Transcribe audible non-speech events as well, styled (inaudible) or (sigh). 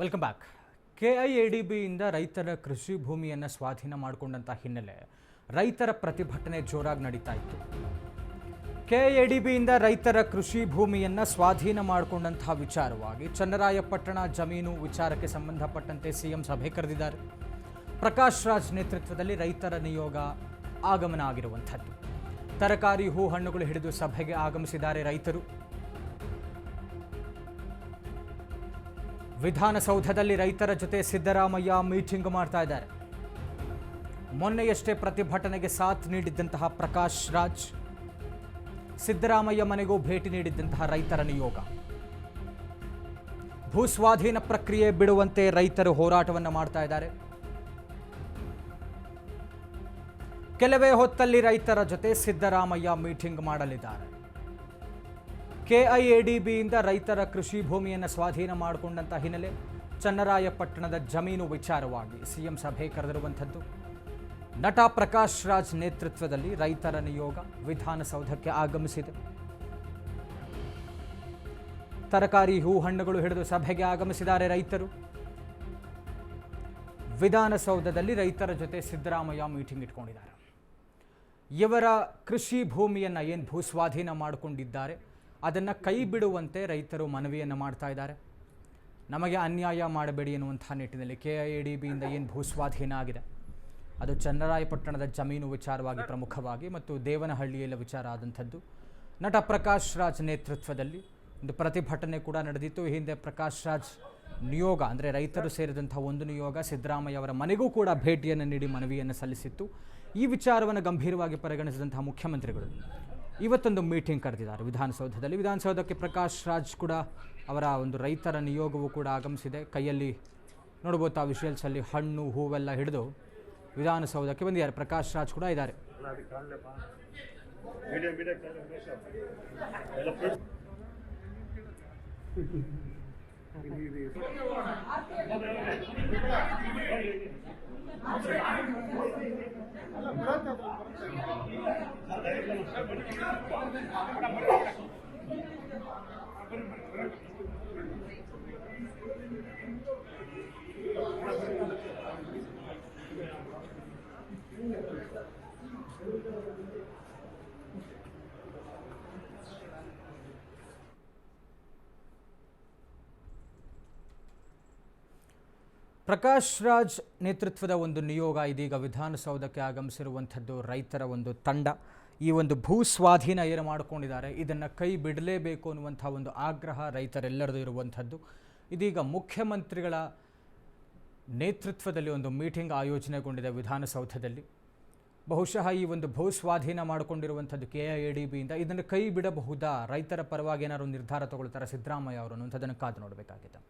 Welcome back K I A D ಬಿಯಿಂದ ರೈತರ ಕೃಷಿ ಭೂಮಿಯನ್ನು ಸ್ವಾಧೀನ ಮಾಡಿಕೊಂಡಂಥ ಹಿನ್ನೆಲೆ ರೈತರ ಪ್ರತಿಭಟನೆ ಜೋರಾಗಿ ನಡೀತಾ ಇತ್ತು. ಕೆ ಎ ಡಿ ಬಿಯಿಂದ ರೈತರ ಕೃಷಿ ಭೂಮಿಯನ್ನು ಸ್ವಾಧೀನ ಮಾಡಿಕೊಂಡಂತಹ ವಿಚಾರವಾಗಿ ಚನ್ನರಾಯಪಟ್ಟಣ ಜಮೀನು ವಿಚಾರಕ್ಕೆ ಸಂಬಂಧಪಟ್ಟಂತೆ ಸಿಎಂ ಸಭೆ ಕರೆದಿದ್ದಾರೆ. ಪ್ರಕಾಶ್ ರಾಜ್ ನೇತೃತ್ವದಲ್ಲಿ ರೈತರ ನಿಯೋಗ ಆಗಮನ ಆಗಿರುವಂಥದ್ದು. ತರಕಾರಿ ಹೂ ಹಣ್ಣುಗಳು ಹಿಡಿದು ಸಭೆಗೆ ಆಗಮಿಸಿದ್ದಾರೆ ರೈತರು. ವಿಧಾನಸೌಧದಲ್ಲಿ ರೈತರ ಜೊತೆ ಸಿದ್ದರಾಮಯ್ಯ ಮೀಟಿಂಗ್ ಮಾಡ್ತಾ ಇದ್ದಾರೆ. ಮೊನ್ನೆಯಷ್ಟೇ ಪ್ರತಿಭಟನೆಗೆ ಸಾಥ್ ನೀಡಿದ್ದಂತಹ ಪ್ರಕಾಶ್ ರಾಜ್, ಸಿದ್ದರಾಮಯ್ಯ ಮನೆಗೂ ಭೇಟಿ ನೀಡಿದ್ದಂತಹ ರೈತರ ನಿಯೋಗ. ಭೂಸ್ವಾಧೀನ ಪ್ರಕ್ರಿಯೆ ಬಿಡುವಂತೆ ರೈತರು ಹೋರಾಟವನ್ನು ಮಾಡ್ತಾ ಇದ್ದಾರೆ. ಕೆಲವೇ ಹೊತ್ತಲ್ಲಿ ರೈತರ ಜೊತೆ ಸಿದ್ದರಾಮಯ್ಯ ಮೀಟಿಂಗ್ ಮಾಡಲಿದ್ದಾರೆ. ಕೆಐಎಡಿಬಿಯಿಂದ ರೈತರ ಕೃಷಿ ಭೂಮಿಯನ್ನು ಸ್ವಾಧೀನ ಮಾಡಿಕೊಂಡಂಥ ಹಿನ್ನೆಲೆ ಚನ್ನರಾಯಪಟ್ಟಣದ ಜಮೀನು ವಿಚಾರವಾಗಿ ಸಿಎಂ ಸಭೆ ಕರೆದಿರುವಂಥದ್ದು. ನಟ ಪ್ರಕಾಶ್ ರಾಜ್ ನೇತೃತ್ವದಲ್ಲಿ ರೈತರ ನಿಯೋಗ ವಿಧಾನಸೌಧಕ್ಕೆ ಆಗಮಿಸಿದೆ. ತರಕಾರಿ ಹೂ ಹಣ್ಣುಗಳು ಹಿಡಿದು ಸಭೆಗೆ ಆಗಮಿಸಿದ್ದಾರೆ ರೈತರು. ವಿಧಾನಸೌಧದಲ್ಲಿ ರೈತರ ಜೊತೆ ಸಿದ್ದರಾಮಯ್ಯ ಮೀಟಿಂಗ್ ಇಟ್ಕೊಂಡಿದ್ದಾರೆ. ಇವರ ಕೃಷಿ ಭೂಮಿಯನ್ನು ಏನು ಭೂಸ್ವಾಧೀನ ಮಾಡಿಕೊಂಡಿದ್ದಾರೆ? ಅದನ್ನು ಕೈ ಬಿಡುವಂತೆ ರೈತರು ಮನವಿಯನ್ನು ಮಾಡ್ತಾ ಇದ್ದಾರೆ. ನಮಗೆ ಅನ್ಯಾಯ ಮಾಡಬೇಡಿ ಎನ್ನುವಂಥ ನಿಟ್ಟಿನಲ್ಲಿ ಕೆ ಐ ಡಿ ಬಿಯಿಂದ ಏನು ಭೂಸ್ವಾಧೀನ ಆಗಿದೆ? ಅದು ಚನ್ನರಾಯಪಟ್ಟಣದ ಜಮೀನು ವಿಚಾರವಾಗಿ ಪ್ರಮುಖವಾಗಿ ಮತ್ತು ದೇವನಹಳ್ಳಿಯಲ್ಲಿ ವಿಚಾರ ಆದಂಥದ್ದು. ನಟ ಪ್ರಕಾಶ್ ರಾಜ್ ನೇತೃತ್ವದಲ್ಲಿ ಒಂದು ಪ್ರತಿಭಟನೆ ಕೂಡ ನಡೆದಿತ್ತು. ಹಿಂದೆ ಪ್ರಕಾಶ್ ರಾಜ್ ನಿಯೋಗ, ಅಂದರೆ ರೈತರು ಸೇರಿದಂಥ ಒಂದು ನಿಯೋಗ ಸಿದ್ದರಾಮಯ್ಯ ಅವರ ಮನೆಗೂ ಕೂಡ ಭೇಟಿಯನ್ನು ನೀಡಿ ಮನವಿಯನ್ನು ಸಲ್ಲಿಸಿತ್ತು. ಈ ವಿಚಾರವನ್ನು ಗಂಭೀರವಾಗಿ ಪರಿಗಣಿಸಿದಂತಹ ಮುಖ್ಯಮಂತ್ರಿಗಳು ಇವತ್ತೊಂದು ಮೀಟಿಂಗ್ ಕರೆದಿದ್ದಾರೆ. ವಿಧಾನಸೌಧದಲ್ಲಿ ವಿಧಾನಸೌಧಕ್ಕೆ ಪ್ರಕಾಶ್ ರಾಜ್ ಕೂಡ ಅವರ ಒಂದು ರೈತರ ನಿಯೋಗವು ಕೂಡ ಆಗಮಿಸಿದೆ. ಕೈಯಲ್ಲಿ ನೋಡ್ಬೋದು ಆ ವಿಷಯಲ್ಸಲ್ಲಿ ಹಣ್ಣು, ಹೂವೆಲ್ಲ ಹಿಡಿದು ವಿಧಾನಸೌಧಕ್ಕೆ ಬಂದಿದ್ದಾರೆ. ಪ್ರಕಾಶ್ ರಾಜ್ ಕೂಡ ಇದ್ದಾರೆ. (laughs) ಪ್ರಕಾಶ್ ರಾಜ್ ನೇತೃತ್ವದ ಒಂದು ನಿಯೋಗ ಇದೀಗ ವಿಧಾನಸೌಧಕ್ಕೆ ಆಗಮಿಸಿರುವಂಥದ್ದು ರೈತರ ಒಂದು ತಂಡ. ಈ ಒಂದು ಭೂ ಸ್ವಾಧೀನ ಏನು ಮಾಡಿಕೊಂಡಿದ್ದಾರೆ, ಇದನ್ನು ಕೈ ಬಿಡಲೇಬೇಕು ಅನ್ನುವಂಥ ಒಂದು ಆಗ್ರಹ ರೈತರೆಲ್ಲರದು ಇರುವಂಥದ್ದು. ಇದೀಗ ಮುಖ್ಯಮಂತ್ರಿಗಳ ನೇತೃತ್ವದಲ್ಲಿ ಒಂದು ಮೀಟಿಂಗ್ ಆಯೋಜನೆಗೊಂಡಿದೆ ವಿಧಾನಸೌಧದಲ್ಲಿ. ಬಹುಶಃ ಈ ಒಂದು ಭೂ ಸ್ವಾಧೀನ ಮಾಡಿಕೊಂಡಿರುವಂಥದ್ದು ಕೆ ಐ ಎ ಡಿ ಬಿಯಿಂದ ಇದನ್ನು ಕೈ ಬಿಡಬಹುದಾ? ರೈತರ ಪರವಾಗಿ ಏನಾದರೂ ನಿರ್ಧಾರ ತಗೊಳ್ತಾರೆ ಸಿದ್ದರಾಮಯ್ಯ ಅವರು ಅನ್ನುವಂಥದ್ದನ್ನು ಕಾದು ನೋಡಬೇಕಾಗಿದೆ.